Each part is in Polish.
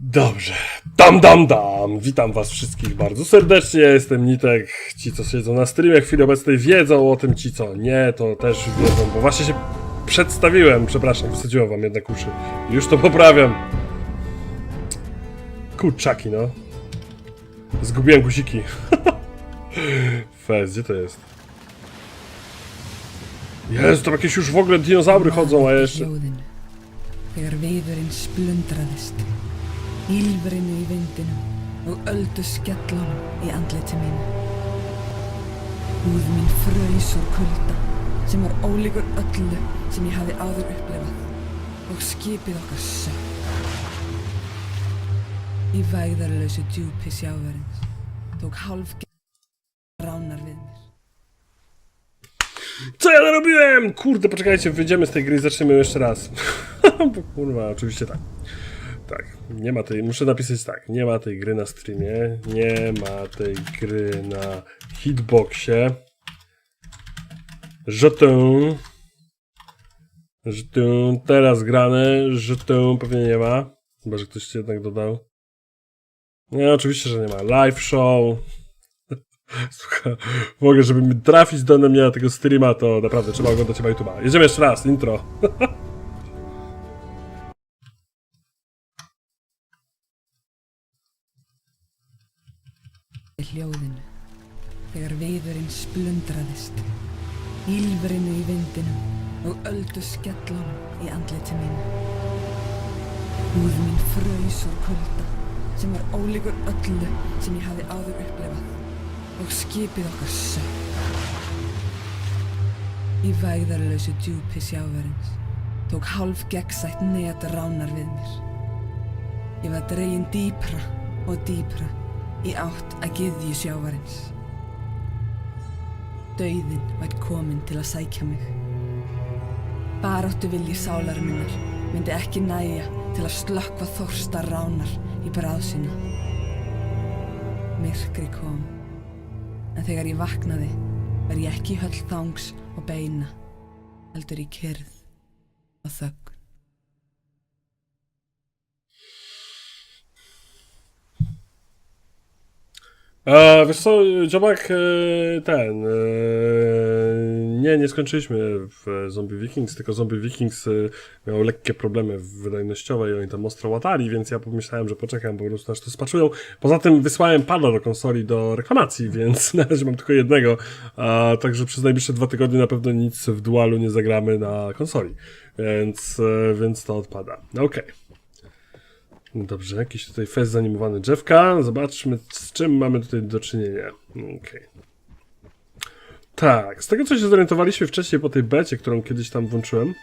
Dobrze. Dam, dam, dam. Witam was wszystkich bardzo serdecznie. Jestem Nitek. Ci, co siedzą na streamie w chwili obecnej wiedzą o tym, ci, co nie, to też wiedzą, bo właśnie się przedstawiłem. Przepraszam, wysadziłem wam jednak uszy. Już to poprawiam. Kurczaki, no. Zgubiłem guziki. Fez, gdzie to jest? Jest, tam jakieś już w ogóle dinozaury chodzą, a jeszcze... ílverinu í vindinum og öldu skellunum í andliti mínu. Húð mín fröys úr kulda sem var ólíkur öllu sem ég hafði áður upplifað og skipið okkar sökk. Í vægðarlausu djúpi sjáverins tók hálf ránar við mér. Co ja narobiłem? Kurde, poczekajcie, wyjdziemy z tej gry i zaczniemy jeszcze raz. Kurwa, oczywiście tak. Tak, nie ma tej, muszę napisać tak, nie ma tej gry na streamie, nie ma tej gry na hitboxie. Żetę. Żetę, teraz grane, żetę pewnie nie ma. Chyba, że ktoś ci jednak dodał. Nie, oczywiście, że nie ma. Live show. Słuchaj, ogóle, żeby trafić do mnie na tego streama, to naprawdę trzeba oglądać chyba YouTube'a. Jedziemy jeszcze raz, intro. hljóðinu þegar veiðurinn splundraðist. Ílverinu í vindinum og öldu skellunum í andliti mínu. Húð mín fröys úr kulda sem var ólíkur öllu sem ég hafði áður upplifað og skipið okkar sökk. Í vægðarlausu djúpi sjáverins tók hálf gegnsætt net ránar við mér. Ég var dregin dýpra og dýpra í átt að gyðju sjávarins. Dauðin vært komin til að sækja mig. Baráttu vilji sálar minnar myndi ekki næja til að slökkva þorsta ránar í bráðsina. Myrkri kom, en þegar ég vaknaði var ég ekki höll þángs og beina, heldur í kyrð og þögn. E, wiesz co, Dziobak, e, ten, e, nie, nie skończyliśmy w Zombie Vikings, tylko Zombie Vikings e, miał lekkie problemy wydajnościowe i oni tam ostro łatali, więc ja pomyślałem, że poczekam po prostu aż to spaczują. Poza tym wysłałem pada do konsoli do reklamacji, więc na razie mam tylko jednego, a także przez najbliższe dwa tygodnie na pewno nic w dualu nie zagramy na konsoli, więc, e, więc to odpada. Okej. No Dobrze, jakiś tutaj fest zanimowany drzewka. Zobaczmy, z czym mamy tutaj do czynienia. Okej. Tak, z tego co się zorientowaliśmy wcześniej po tej becie, którą kiedyś tam włączyłem.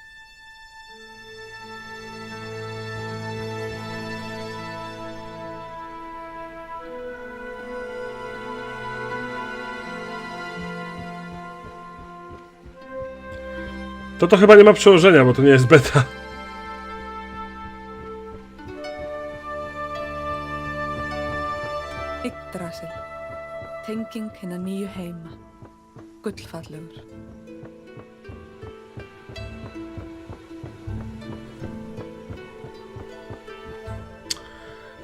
To to chyba nie ma przełożenia, bo to nie jest beta. Hinna nýju heima, gullfallegur.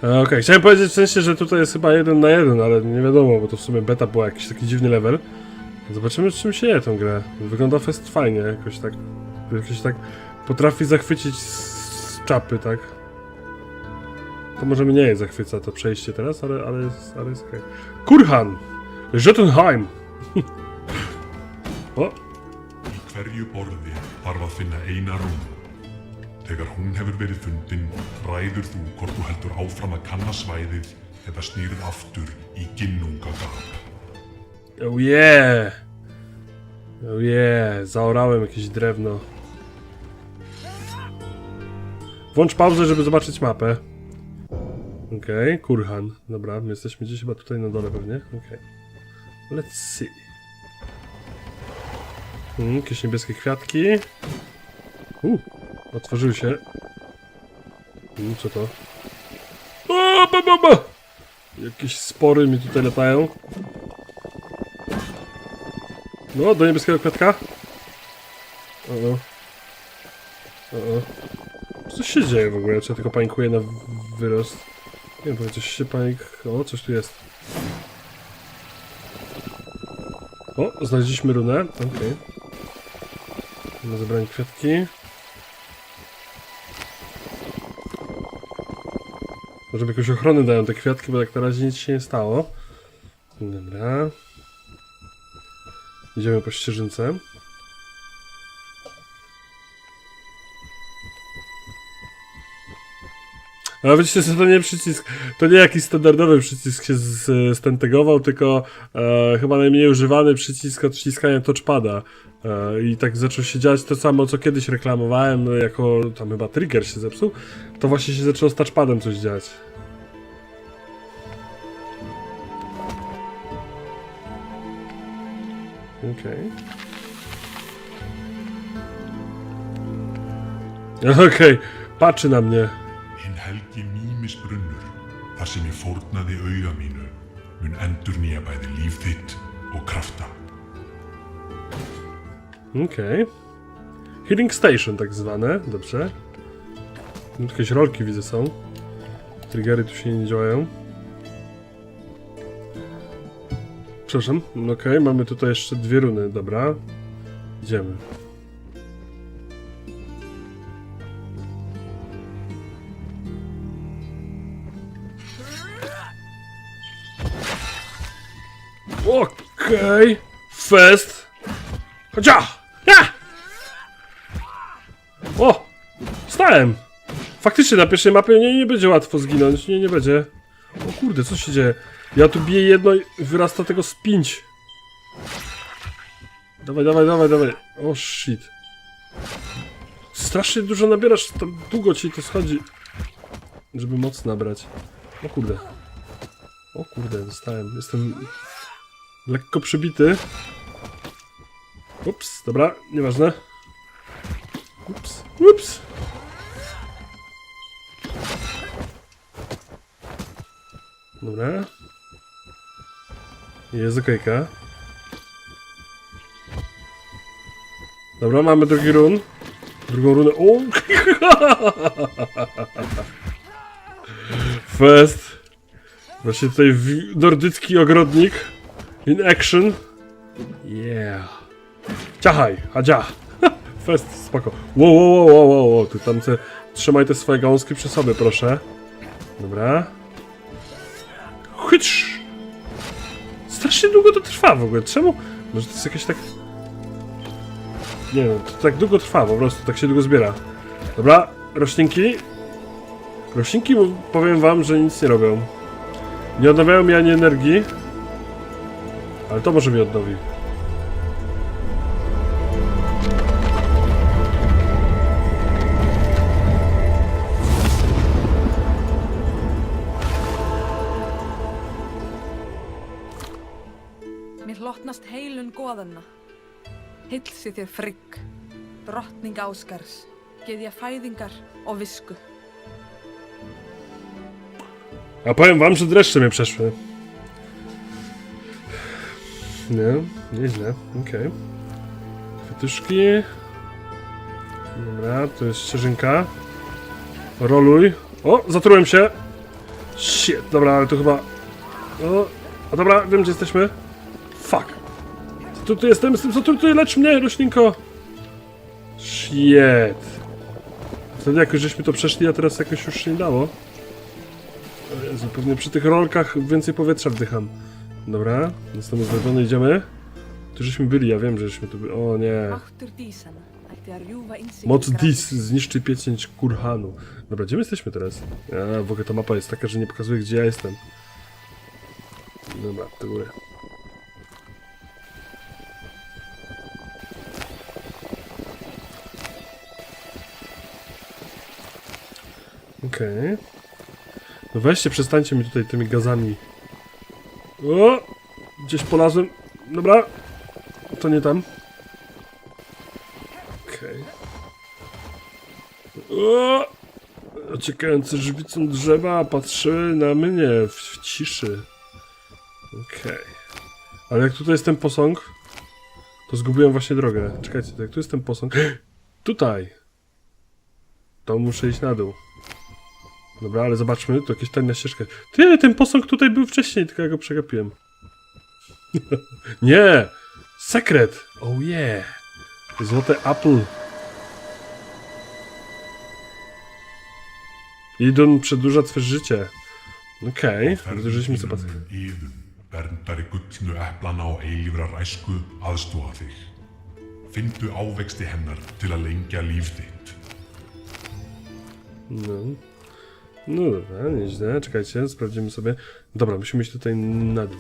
E, Okej, chciałem powiedzieć w sensie, że tutaj jest chyba jeden na jeden, ale nie wiadomo, bo to w sumie beta była jakiś taki dziwny level. Zobaczymy, czym się je tą grę. Wygląda fest fajnie, jakoś tak. Jakoś tak potrafi zachwycić z czapy, tak. To może mnie nie zachwyca to przejście teraz, ale, ale jest, ale jest okej. Kurhan! Jotunheim! o, Í hverju borði þarf að finna eina rúm. Þegar hún hefur verið fundin, ræður þú hvort þú heldur áfram að kanna svæðið eða snýrð aftur í ginnungagap. oh yeah! Oh yeah, zaorałem jakieś drewno. Włącz pauzę, żeby zobaczyć mapę. Okej, Kurhan. Dobra, my jesteśmy gdzieś chyba tutaj na dole pewnie. Okej. Let's see. Mm, jakieś niebieskie kwiatki. U, otworzyły się. Mm, co to? O, ba, ba, ba! Jakieś spory mi tutaj latają. No, do niebieskiego kwiatka. O, o. O, o. Co się dzieje w ogóle? Czy ja tylko panikuję na wyrost? Nie wiem, coś się panik... O, coś tu jest. O, znaleźliśmy runę. Okej. Okay. Zebranie kwiatki. Może jakąś ochronę dają te kwiatki, bo tak na razie nic się nie stało. Dobra. Idziemy po ścieżynce. A wiecie, co to nie przycisk, to nie jakiś standardowy przycisk się stentegował, tylko e, chyba najmniej używany przycisk od wciskania touchpada. E, I tak zaczął się dziać to samo, co kiedyś reklamowałem, no, jako tam chyba trigger się zepsuł, to właśnie się zaczęło z touchpadem coś dziać. Okej. Okej, patrzy na mnie. Okej. Healing Station tak zwane, dobrze. Tu Jakieś rolki widzę są. Triggery tu się nie działają. Przepraszam, okej, mamy tutaj jeszcze dwie runy, dobra. Idziemy. Okej, fest. Chodzia! Stałem! Faktycznie na pierwszej mapie nie, nie będzie łatwo zginąć, nie, nie będzie. O kurde, co się dzieje? Ja tu biję jedno i wyrasta tego z pięć. Dawaj, dawaj, dawaj, dawaj. O shit. Strasznie dużo nabierasz, to długo ci to schodzi. Żeby moc nabrać. O kurde. O kurde, dostałem. Jestem lekko przybity. Ups, dobra, nieważne. Ups, ups. Dobra. Jest okejka. Dobra, mamy drugi run. Drugą runę. O! Fest. Właśnie tutaj nordycki ogrodnik. In action. Yeah. Ciachaj, hadzia. Fest, spoko. Wow, wow, wow, wow, wow, ty tam te, trzymaj te swoje gałązki przy sobie, proszę. Dobra. Chytrz. Strasznie długo to trwa w ogóle. Czemu? Może to jest jakieś tak... Nie wiem, to tak długo trwa, po prostu tak się długo zbiera. Dobra, roślinki. Roślinki, powiem wam, że nic nie robią. Nie odnawiają mi ani energii. Ale to może mi odnowi. Goðanna. Hilsi þér frigg, drottning áskars, fæðingar og visku. A powiem wam, że dreszcze mnie przeszły. Nie, nieźle, okej. Kwiatuszki. Dobra, to jest ścieżynka. Roluj. O, zatrułem się. Shit, dobra, ale to chyba... O, a dobra, wiem gdzie jesteśmy. Tu, tu jestem, jestem zatruty, lecz mnie, roślinko. Shit. Wtedy jakoś żeśmy to przeszli, a teraz jakoś już się nie dało. Jezu, pewnie przy tych rolkach więcej powietrza wdycham. Dobra, jestem uzbrojony, idziemy. Tu żeśmy byli, ja wiem, że żeśmy tu byli. O nie. Moc. Dis zniszczy pieczęć Kurhanu. Dobra, gdzie my jesteśmy teraz? A, w ogóle ta mapa jest taka, że nie pokazuje, gdzie ja jestem. Dobra, do góry. Okej. No weźcie, przestańcie mi tutaj tymi gazami. O! Gdzieś polazłem. Dobra. To nie tam. Okej. O! Ociekające żywicą drzewa patrzyły na mnie w, w ciszy. Okej. Ale jak tutaj jest ten posąg, to zgubiłem właśnie drogę. Czekajcie, jak tu jest ten posąg... Tutaj! To muszę iść na dół. Dobra, ale zobaczmy, tu jakieś tajna ścieżka. Ty, ten posąg tutaj był wcześniej, tylko ja go przegapiłem. Nie! Sekret! Oh yeah! Złote apple. Idun przedłuża twoje życie. Okej, okay, wydłużyliśmy sobie verndari gullnu eplana og eilífra ræsku aðstúa þig. Fyndu ávexti hennar til að lengja líf þitt. No. No dobra, nieźle. Czekajcie, sprawdzimy sobie. Dobra, musimy iść tutaj na dół.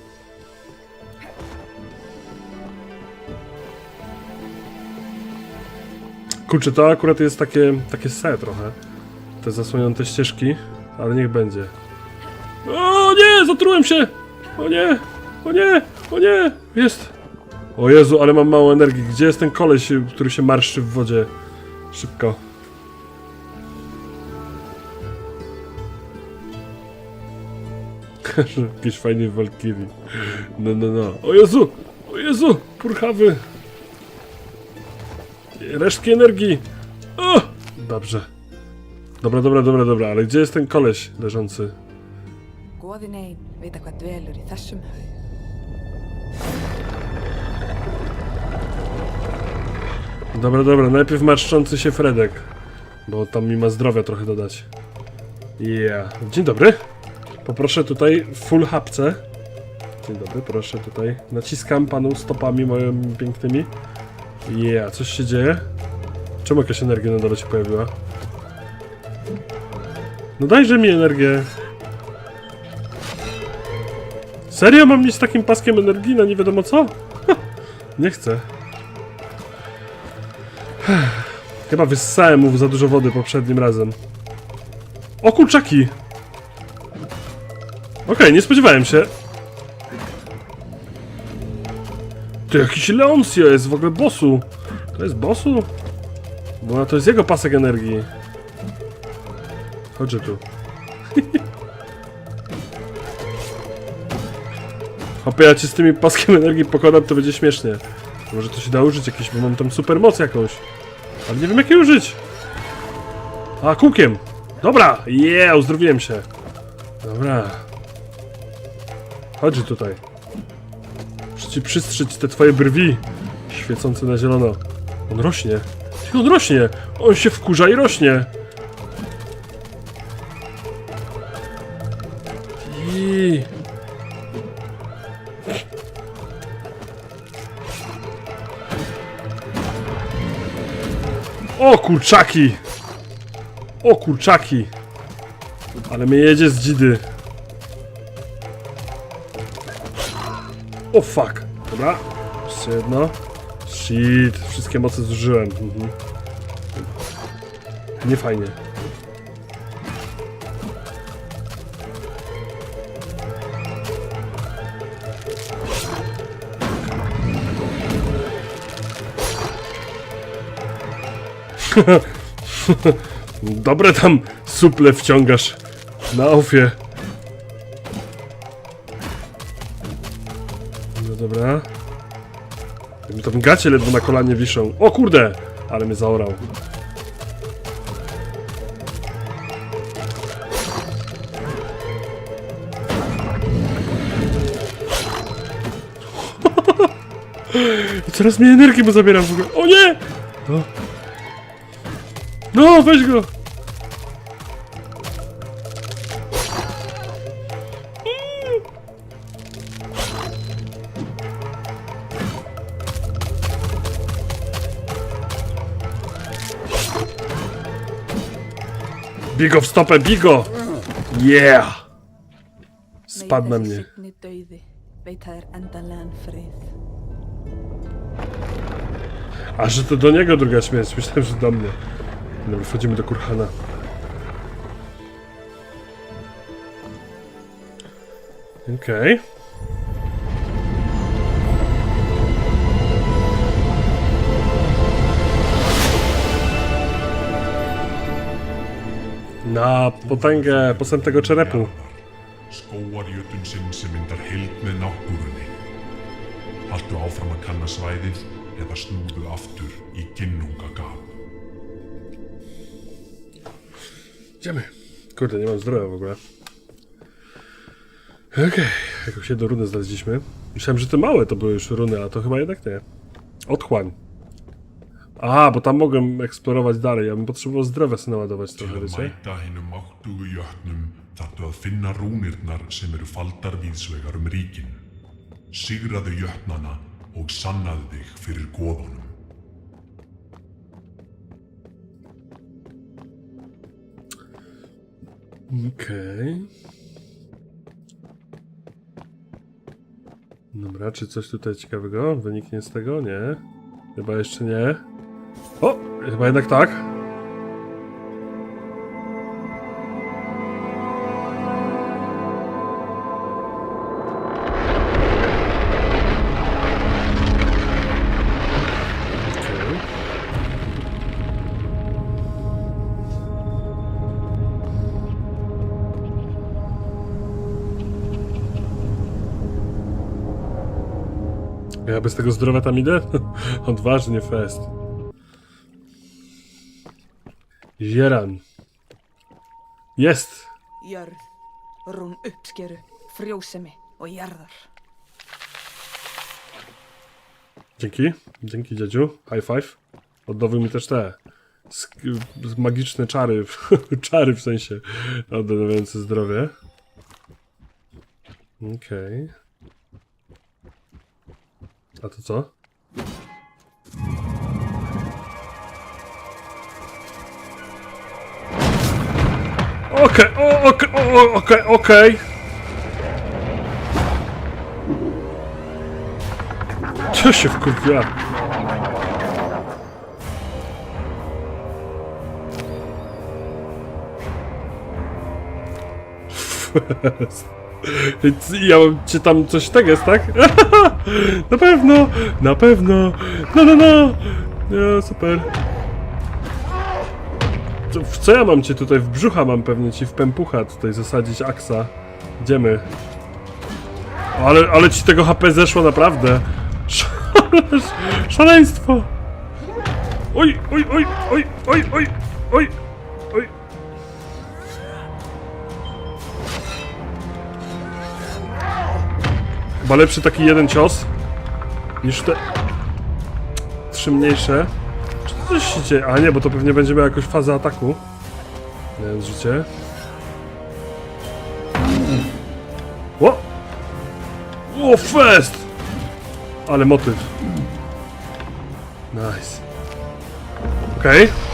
Kurczę, to akurat jest takie, takie se trochę. Te zasłonięte ścieżki, ale niech będzie. O nie, zatrułem się! O nie, o nie, o nie! Jest! O Jezu, ale mam mało energii. Gdzie jest ten koleś, który się marszczy w wodzie? Szybko. Jakiś fajny Valkyrie. No, no, no. O Jezu! O Jezu! Purchawy! Resztki energii! O! Dobrze. Dobra, dobra, dobra, dobra, ale gdzie jest ten koleś leżący? Goðin ein vita hvað dvelur í þessum haug. Dobra, dobra, najpierw marszczący się Fredek. Bo tam mi ma zdrowia trochę dodać. Yeah. Dzień dobry. Poproszę tutaj full hapce. Dzień dobry, proszę tutaj. Naciskam panu stopami moimi pięknymi. Yeah, coś się dzieje? Czemu jakaś energia na dole się pojawiła? No dajże mi energię. Serio mam mieć takim paskiem energii na nie wiadomo co? Ha, nie chcę. Chyba wyssałem mu za dużo wody poprzednim razem. O kurczaki! Okej, nie spodziewałem się. To jakiś Leoncio jest w ogóle bossu. To jest bossu? Bo to jest jego pasek energii. Chodź tu. Hopie, ja ci z tymi paskiem energii pokładam, to będzie śmiesznie. Może to się da użyć jakieś, bo mam tam super moc jakąś. Ale nie wiem jak jej użyć. A, kółkiem. Dobra, yeah, uzdrowiłem się. Dobra. Chodź tutaj. Muszę ci przystrzyć te twoje brwi. Świecące na zielono. On rośnie. On rośnie. On się wkurza i rośnie. I... O kurczaki! O kurczaki! Ale mnie jedzie z dzidy. O fuck! Dobra, jeszcze jedno. Shit, wszystkie moce zużyłem. Mhm. Nie fajnie. Dobre tam suple wciągasz na ofie. Dobra. Mi tam gacie ledwo na kolanie wiszą. O kurde! Ale mnie zaorał. Coraz mniej energii mu zabieram w ogóle. O nie! No. No, weź go! Bigo w stopę, bigo! Yeah! Spadł na mnie. A że to do niego druga śmierć, myślałem, że do mnie. Dobra, wchodzimy do Kurhana. Okej. Na potęgę posępnego czerepu. Skóarjötun sem myndar heild með náttúrunni. Haltu áfram að kanna svæðið eða snúðu aftur í ginnungagap. Idziemy. Kurde, nie mam zdrowia w ogóle. Okej, jakąś jedną runę znaleźliśmy. Myślałem, że te małe to były już runy, a to chyba jednak nie. Otchłań. A, bo tam mogłem eksplorować dalej. Ja bym potrzebował zdrowia sobie naładować Til trochę, að wiecie? mæta hinnum máttugu jötnum þarftu að finna rúnirnar sem eru faldar víðsvegar um ríkin. Sigraðu jötnana og sannaðu þig fyrir goðunum. Okej. Dobra, czy coś tutaj ciekawego wyniknie z tego? Nie. Chyba jeszcze nie. O! Chyba jednak tak. Ja bez tego zdrowia tam idę? Odważnie fest. Jeran. Jest! Jörð, rún uppskeru, frjósemi og jarðar. Dzięki. Dzięki dziadziu. High five. Odnowił mi też te magiczne czary. czary w sensie odnawiające zdrowie. Okej. A to co? Okej, okej, okej, okej. Co się wkurwia? Ja mam cię tam coś tak jest, tak? na pewno, na pewno, no no no, no super. W co ja mam cię tutaj w brzucha mam pewnie ci w pępucha tutaj zasadzić aksa. Idziemy. Ale, ale ci tego HP zeszło naprawdę. Szale- Szaleństwo. Oj, oj, oj, oj, oj, oj, oj, oj. Chyba lepszy taki jeden cios niż te trzy mniejsze. Coś się dzieje? A nie, bo to pewnie będzie miał jakąś fazę ataku. Nie życie. O! O, fest! Ale motyw. Nice. Okej. Okay.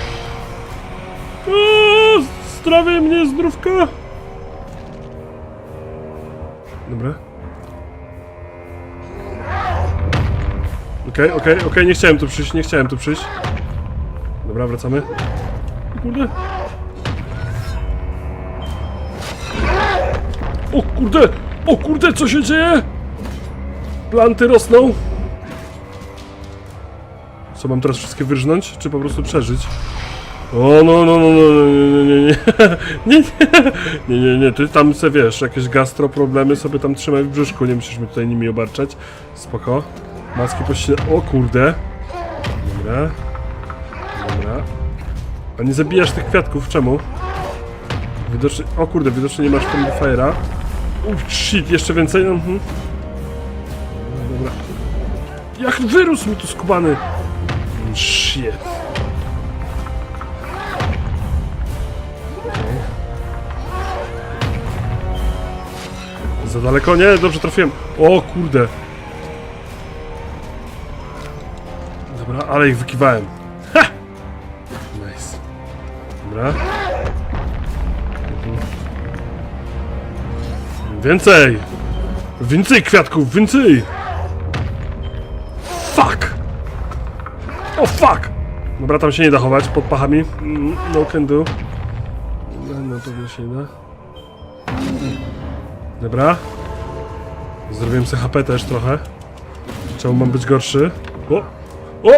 Zdrowie mnie, zdrówka! Dobra. Okej, okej, okej, nie chciałem tu przyjść, nie chciałem tu przyjść. Dobra, wracamy. Kurde. O kurde! O kurde, co się dzieje? Planty rosną. Co, mam teraz wszystkie wyrżnąć, czy po prostu przeżyć? O, no, no, no, no, nie, nie, nie, nie, nie, nie, nie, nie, ty tam se wiesz, jakieś gastro problemy sobie tam trzymaj w brzuszku, nie musisz mi tutaj nimi obarczać. Spoko. Maski pościele, o kurde. Dobra. A nie zabijasz tych kwiatków, czemu? Widocznie, o kurde, widocznie nie masz Friendfire'a. Uff, shit, jeszcze więcej, mhm. No, Dobra. Jak wyrósł mi tu skubany! Shit. Za daleko? Nie, dobrze trafiłem. O kurde. Dobra, ale ich wykiwałem. Dobra. Więcej! Więcej kwiatków, więcej! Fuck! O fuck! Dobra, tam się nie da chować pod pachami. Mm, No can do. No, no to się nie da. Dobra. Zrobiłem sobie HP też trochę. Czemu mam być gorszy? O! O!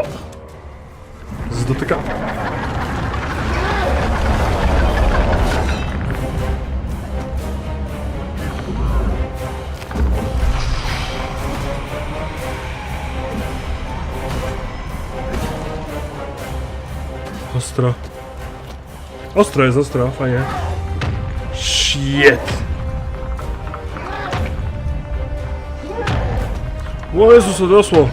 Z Ostro. Ostro jest, ostro, fajnie. Shit! O Jezus, odrosło!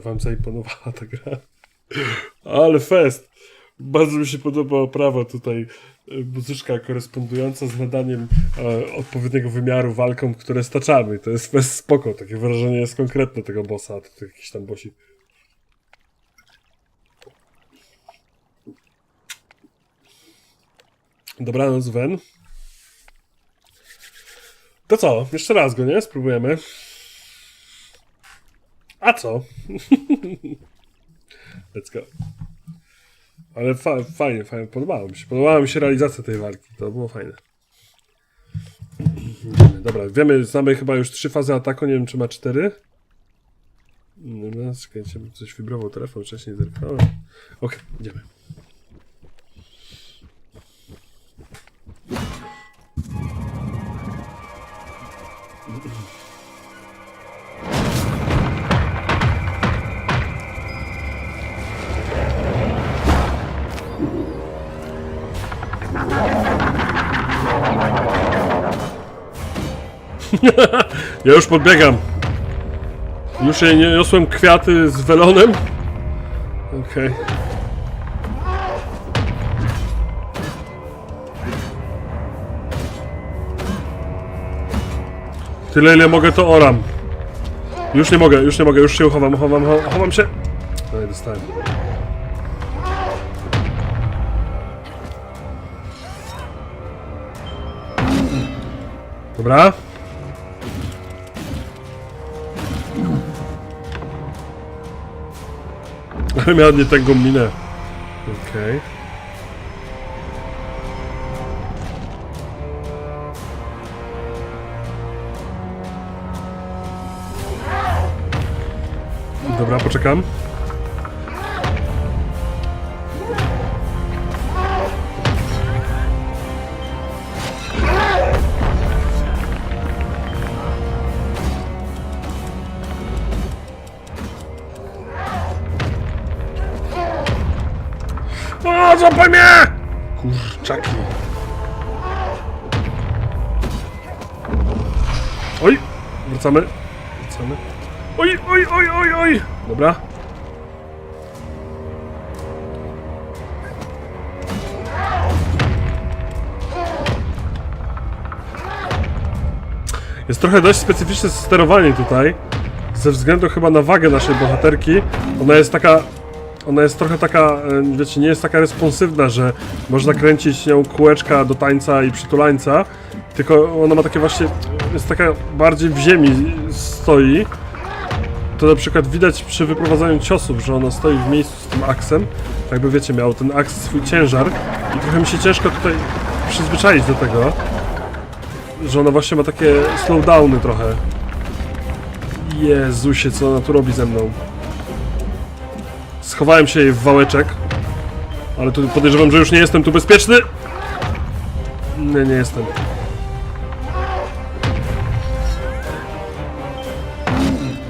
Wam zaimponowała ta gra. Ale fest! Bardzo mi się podoba oprawa tutaj. e, Muzyczka korespondująca z nadaniem e, odpowiedniego wymiaru walkom, które staczamy. To jest fest spoko. Takie wrażenie jest konkretne tego bossa, a to jakiś tam bossik. Dobranoc, Wen. To co? Jeszcze raz go, nie? Spróbujemy. A co? Let's go. Ale fa fajnie, fajnie, podobało mi się. Podobała mi się realizacja tej walki, to było fajne. Dobra, wiemy, znamy chyba już trzy fazy ataku, nie wiem czy ma cztery. Dobra, czekajcie, bo coś wibrował telefon, wcześniej zerknąłem. Okej, idziemy. Ja już podbiegam. Już jej nie niosłem kwiaty z welonem. Okej. Tyle ile mogę to oram. Już nie mogę, już nie mogę, już się chowam, chowam, chowam, chowam się. No i dostałem. Dobra. Ale miał nie tego minę. Okej. Dobra, poczekam. Mnie! Kurczaki. Oj, wracamy. Wracamy. Oj, oj, oj, oj, oj. Dobra. Jest trochę dość specyficzne sterowanie tutaj. Ze względu chyba na wagę naszej bohaterki. Ona jest taka ona jest trochę taka, e, wiecie, nie jest taka responsywna, że można kręcić nią kółeczka do tańca i przytulańca, tylko ona ma takie właśnie, jest taka bardziej w ziemi stoi. To na przykład widać przy wyprowadzaniu ciosów, że ona stoi w miejscu z tym aksem. Jakby wiecie, miał ten aks swój ciężar i trochę mi się ciężko tutaj przyzwyczaić do tego, że ona właśnie ma takie slowdowny trochę. Jezusie, co ona tu robi ze mną. Schowałem się jej w wałeczek. Ale tu podejrzewam, że już nie jestem tu bezpieczny. Nie, nie jestem.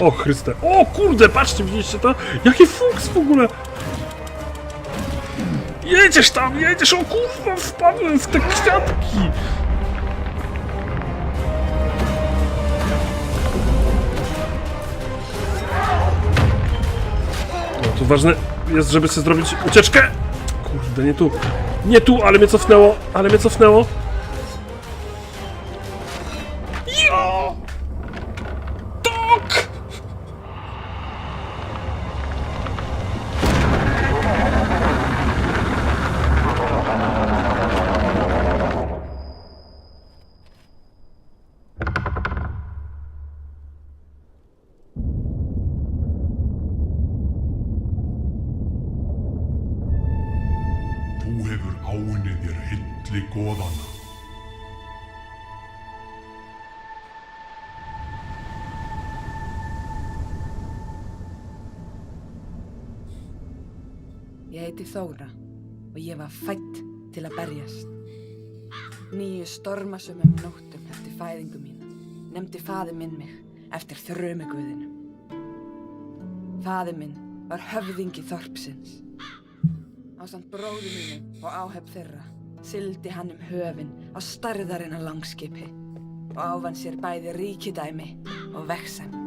O Chryste. O kurde, patrzcie, widzieliście to? Jaki fuks w ogóle. Jedziesz tam, jedziesz, o kurwa, wpadłem w te kwiatki. Tu ważne jest, żeby sobie zrobić ucieczkę. Kurde, nie tu. Nie tu, ale mnie cofnęło, ale mnie cofnęło. Þóra og ég var fætt til að berjast. Nýju stormasumum nóttum eftir fæðingu mína nefndi faði minn mig eftir þrömiguðinu. Faði minn var höfðingi þorpsins. Á samt bróði mínu og áhef þeirra sildi hann um höfin á starðarinn á langskipi og ávann sér bæði ríkidæmi og veksemd.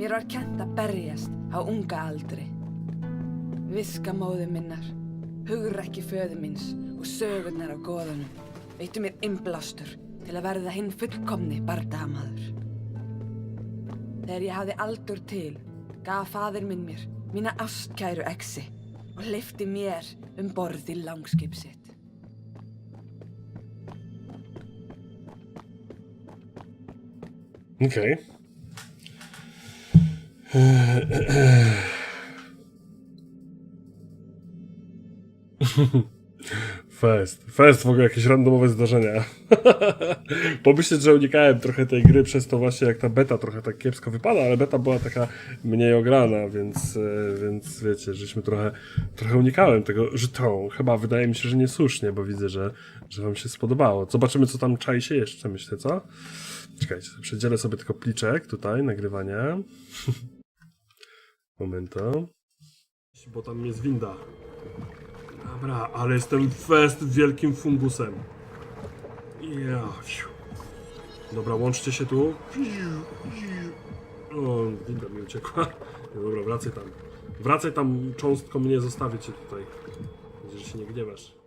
Mér var kent að berjast á unga aldri. Viska móðu minnar, hugrekki föðu minns og sögurnar á goðunum veittu mér innblástur til að verða hinn fullkomni bardamaður. Þegar ég hafði aldur til, gaf fadir minn mér mína ástkæru exi og hleyfti mér um borð í langskip sitt. Okej. Fest. Fest w ogóle jakieś randomowe zdarzenia. Pomyśleć, że unikałem trochę tej gry przez to właśnie jak ta beta trochę tak kiepsko wypada, ale beta była taka mniej ograna, więc, e, więc wiecie, żeśmy trochę, trochę unikałem tego żeton. Chyba wydaje mi się, że niesłusznie, bo widzę, że, że wam się spodobało. Zobaczymy, co tam czai się jeszcze, myślę, co? Czekajcie, przedzielę sobie tylko pliczek tutaj, nagrywania. Momento. Bo tam jest winda. Dobra, ale jestem fest wielkim fungusem. Ja. Dobra, łączcie się tu. O, winda mi uciekła. Dobra, wracaj tam. Wracaj tam, cząstką mnie zostawię cię tutaj. Że się nie gniewasz.